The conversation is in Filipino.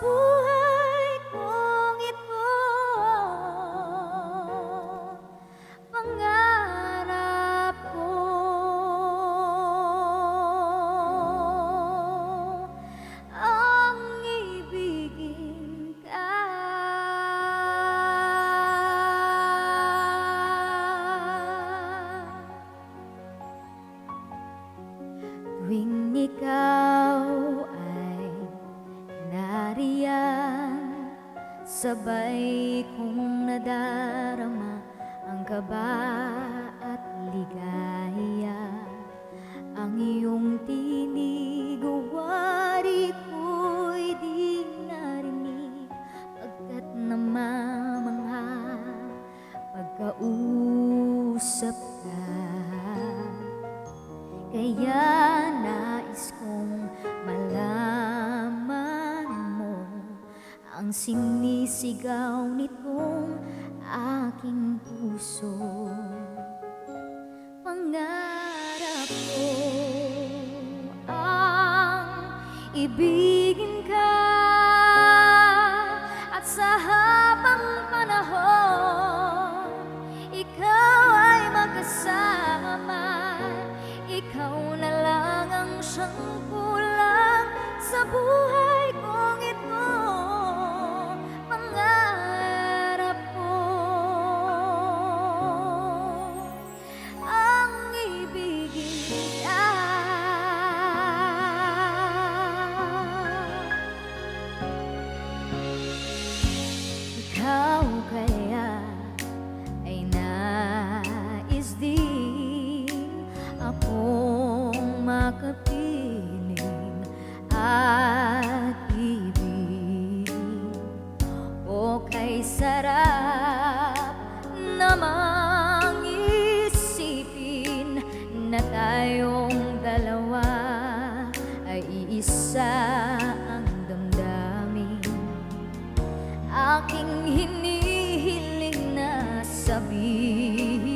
不。Sabay kong nadarama ang kaba at ligaya. Ang iyong tinig wari ko'y di narinig. Pagkat namamangha pagkausap ka Ang sinisigaw nitong aking puso. Pangarap ko ang ibigin ka. At sa habang panahon Ikaw ay magkasama Ikaw na lang ang siyang kulang Sa buhay kong aking hinihiling na sabihin.